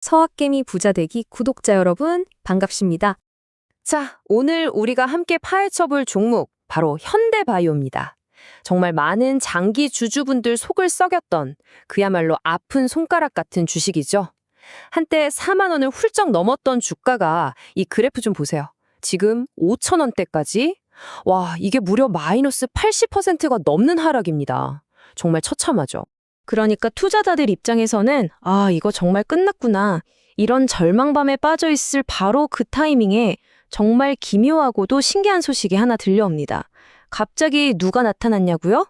서학개미 부자되기 구독자 여러분 반갑습니다. 자, 오늘 우리가 함께 파헤쳐볼 종목 바로 현대바이오입니다. 정말 많은 장기 주주분들 속을 썩였던 그야말로 아픈 손가락 같은 주식이죠. 한때 4만 원을 훌쩍 넘었던 주가가 이 그래프 좀 보세요. 지금 5천 원대까지 와, 이게 무려 마이너스 80%가 넘는 하락입니다. 정말 처참하죠. 그러니까 투자자들 입장에서는 아, 이거 정말 끝났구나. 이런 절망밤에 빠져 있을 바로 그 타이밍에 정말 기묘하고도 신기한 소식이 하나 들려옵니다. 갑자기 누가 나타났냐고요?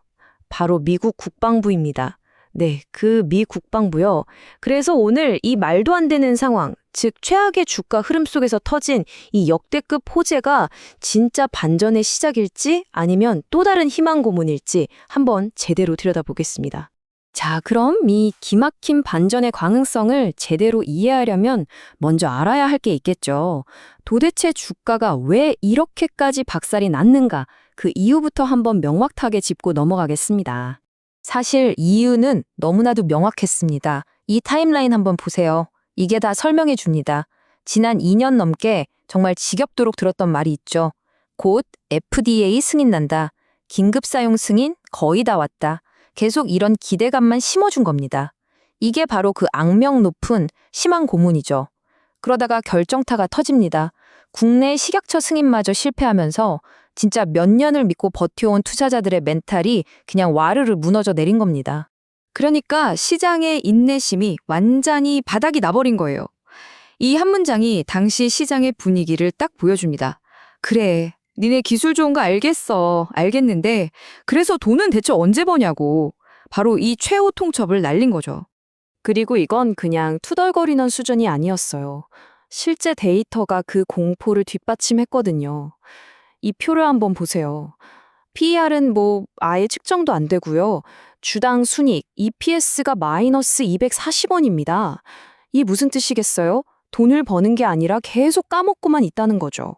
바로 미국 국방부입니다. 네, 그 미 국방부요. 그래서 오늘 이 말도 안 되는 상황, 즉 최악의 주가 흐름 속에서 터진 이 역대급 호재가 진짜 반전의 시작일지 아니면 또 다른 희망 고문일지 한번 제대로 들여다보겠습니다. 자, 그럼 이 기막힌 반전의 광응성을 제대로 이해하려면 먼저 알아야 할 게 있겠죠. 도대체 주가가 왜 이렇게까지 박살이 났는가? 그 이유부터 한번 명확하게 짚고 넘어가겠습니다. 사실 이유는 너무나도 명확했습니다. 이 타임라인 한번 보세요. 이게 다 설명해 줍니다. 지난 2년 넘게 정말 지겹도록 들었던 말이 있죠. 곧 FDA 승인 난다. 긴급 사용 승인 거의 다 왔다. 계속 이런 기대감만 심어준 겁니다. 이게 바로 그 악명 높은 심한 고문이죠. 그러다가 결정타가 터집니다. 국내 식약처 승인마저 실패하면서 진짜 몇 년을 믿고 버텨온 투자자들의 멘탈이 그냥 와르르 무너져 내린 겁니다. 그러니까 시장의 인내심이 완전히 바닥이 나버린 거예요. 이 한 문장이 당시 시장의 분위기를 딱 보여줍니다. 그래, 니네 기술 좋은 거 알겠어. 알겠는데, 그래서 돈은 대체 언제 버냐고. 바로 이 최후 통첩을 날린 거죠. 그리고 이건 그냥 투덜거리는 수준이 아니었어요. 실제 데이터가 그 공포를 뒷받침했거든요. 이 표를 한번 보세요. PER은 뭐 아예 측정도 안 되고요. 주당 순익 EPS가 마이너스 240원입니다. 이 무슨 뜻이겠어요? 돈을 버는 게 아니라 계속 까먹고만 있다는 거죠.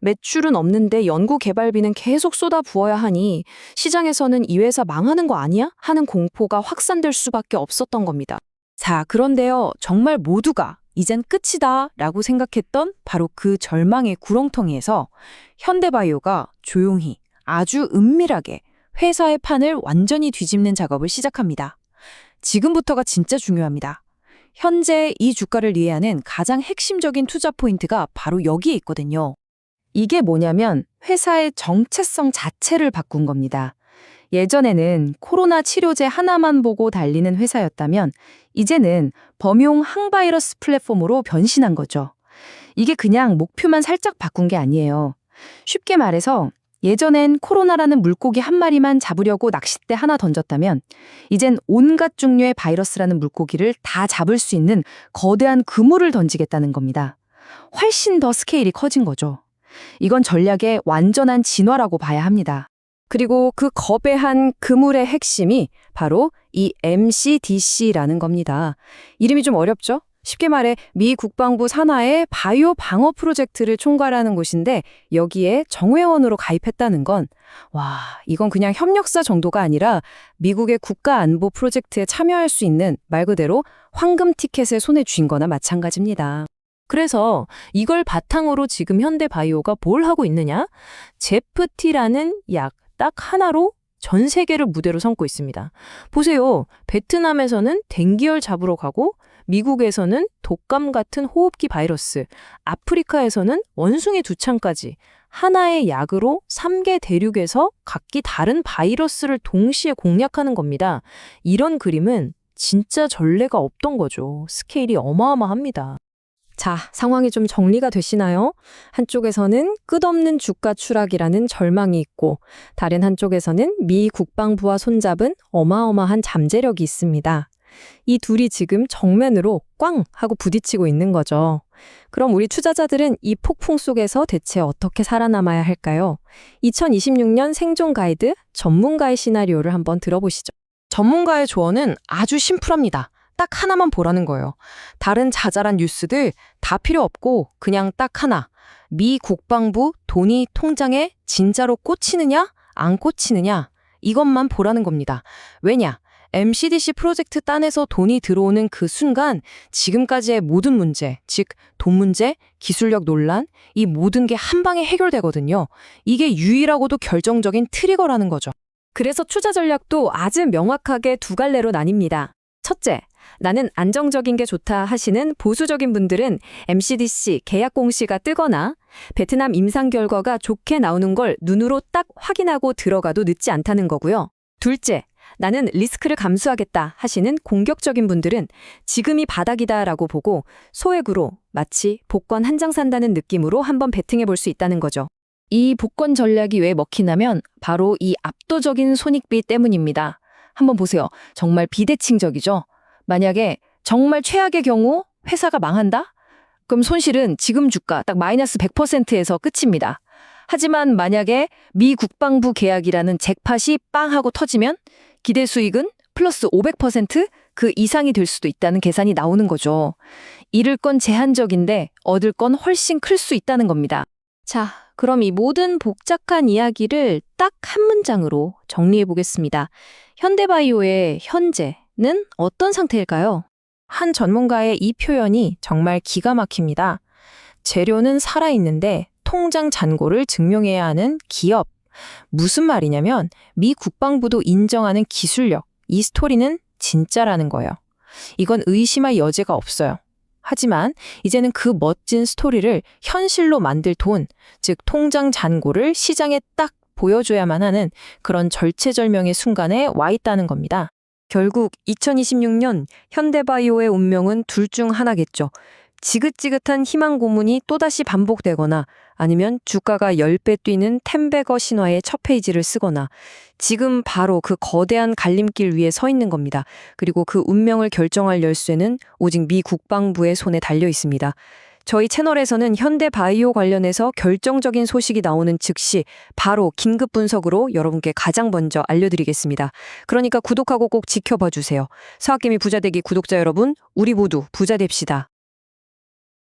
매출은 없는데 연구 개발비는 계속 쏟아 부어야 하니 시장에서는 이 회사 망하는 거 아니야? 하는 공포가 확산될 수밖에 없었던 겁니다. 자, 그런데요. 정말 모두가 이젠 끝이다 라고 생각했던 바로 그 절망의 구렁텅이에서 현대바이오가 조용히 아주 은밀하게 회사의 판을 완전히 뒤집는 작업을 시작합니다. 지금부터가 진짜 중요합니다. 현재 이 주가를 이해하는 가장 핵심적인 투자 포인트가 바로 여기에 있거든요. 이게 뭐냐면 회사의 정체성 자체를 바꾼 겁니다. 예전에는 코로나 치료제 하나만 보고 달리는 회사였다면 이제는 범용 항바이러스 플랫폼으로 변신한 거죠. 이게 그냥 목표만 살짝 바꾼 게 아니에요. 쉽게 말해서 예전엔 코로나라는 물고기 한 마리만 잡으려고 낚싯대 하나 던졌다면 이젠 온갖 종류의 바이러스라는 물고기를 다 잡을 수 있는 거대한 그물을 던지겠다는 겁니다. 훨씬 더 스케일이 커진 거죠. 이건 전략의 완전한 진화라고 봐야 합니다. 그리고 그 거대한 그물의 핵심이 바로 이 MCDC라는 겁니다. 이름이 좀 어렵죠? 쉽게 말해 미 국방부 산하의 바이오 방어 프로젝트를 총괄하는 곳인데 여기에 정회원으로 가입했다는 건 와, 이건 그냥 협력사 정도가 아니라 미국의 국가 안보 프로젝트에 참여할 수 있는 말 그대로 황금 티켓에 손에 쥔 거나 마찬가지입니다. 그래서 이걸 바탕으로 지금 현대바이오가 뭘 하고 있느냐? 제프티라는 약 딱 하나로 전 세계를 무대로 삼고 있습니다. 보세요. 베트남에서는 댕기열 잡으러 가고 미국에서는 독감 같은 호흡기 바이러스, 아프리카에서는 원숭이 두 창까지 하나의 약으로 3개 대륙에서 각기 다른 바이러스를 동시에 공략하는 겁니다. 이런 그림은 진짜 전례가 없던 거죠. 스케일이 어마어마합니다. 자, 상황이 좀 정리가 되시나요? 한쪽에서는 끝없는 주가 추락이라는 절망이 있고, 다른 한쪽에서는 미 국방부와 손잡은 어마어마한 잠재력이 있습니다. 이 둘이 지금 정면으로 꽝 하고 부딪히고 있는 거죠. 그럼 우리 투자자들은 이 폭풍 속에서 대체 어떻게 살아남아야 할까요? 2026년 생존 가이드 전문가의 시나리오를 한번 들어보시죠. 전문가의 조언은 아주 심플합니다. 딱 하나만 보라는 거예요. 다른 자잘한 뉴스들 다 필요 없고 그냥 딱 하나. 미 국방부 돈이 통장에 진짜로 꽂히느냐 안 꽂히느냐 이것만 보라는 겁니다. 왜냐? MCDC 프로젝트 딴에서 돈이 들어오는 그 순간 지금까지의 모든 문제, 즉 돈 문제, 기술력 논란, 이 모든 게 한 방에 해결되거든요. 이게 유일하고도 결정적인 트리거라는 거죠. 그래서 투자 전략도 아주 명확하게 두 갈래로 나뉩니다. 첫째, 나는 안정적인 게 좋다 하시는 보수적인 분들은 MCDC 계약 공시가 뜨거나 베트남 임상 결과가 좋게 나오는 걸 눈으로 딱 확인하고 들어가도 늦지 않다는 거고요. 둘째, 나는 리스크를 감수하겠다 하시는 공격적인 분들은 지금이 바닥이다라고 보고 소액으로 마치 복권 한 장 산다는 느낌으로 한번 베팅해 볼 수 있다는 거죠. 이 복권 전략이 왜 먹히냐면 바로 이 압도적인 손익비 때문입니다. 한번 보세요. 정말 비대칭적이죠? 만약에 정말 최악의 경우 회사가 망한다? 그럼 손실은 지금 주가 딱 마이너스 100%에서 끝입니다. 하지만 만약에 미 국방부 계약이라는 잭팟이 빵 하고 터지면 기대 수익은 플러스 500%그 이상이 될 수도 있다는 계산이 나오는 거죠. 잃을 건 제한적인데 얻을 건 훨씬 클 수 있다는 겁니다. 자, 그럼 이 모든 복잡한 이야기를 딱 한 문장으로 정리해 보겠습니다. 현대바이오의 현재는 어떤 상태일까요? 한 전문가의 이 표현이 정말 기가 막힙니다. 재료는 살아있는데 통장 잔고를 증명해야 하는 기업. 무슨 말이냐면 미 국방부도 인정하는 기술력. 이 스토리는 진짜라는 거예요. 이건 의심할 여지가 없어요. 하지만 이제는 그 멋진 스토리를 현실로 만들 돈, 즉 통장 잔고를 시장에 딱 보여줘야만 하는 그런 절체절명의 순간에 와 있다는 겁니다. 결국 2026년 현대바이오의 운명은 둘 중 하나겠죠. 지긋지긋한 희망 고문이 또다시 반복되거나 아니면 주가가 10배 뛰는 템베거 신화의 첫 페이지를 쓰거나 지금 바로 그 거대한 갈림길 위에 서 있는 겁니다. 그리고 그 운명을 결정할 열쇠는 오직 미 국방부의 손에 달려 있습니다. 저희 채널에서는 현대 바이오 관련해서 결정적인 소식이 나오는 즉시 바로 긴급 분석으로 여러분께 가장 먼저 알려드리겠습니다. 그러니까 구독하고 꼭 지켜봐 주세요. 사학개미 부자되기 구독자 여러분, 우리 모두 부자 됩시다.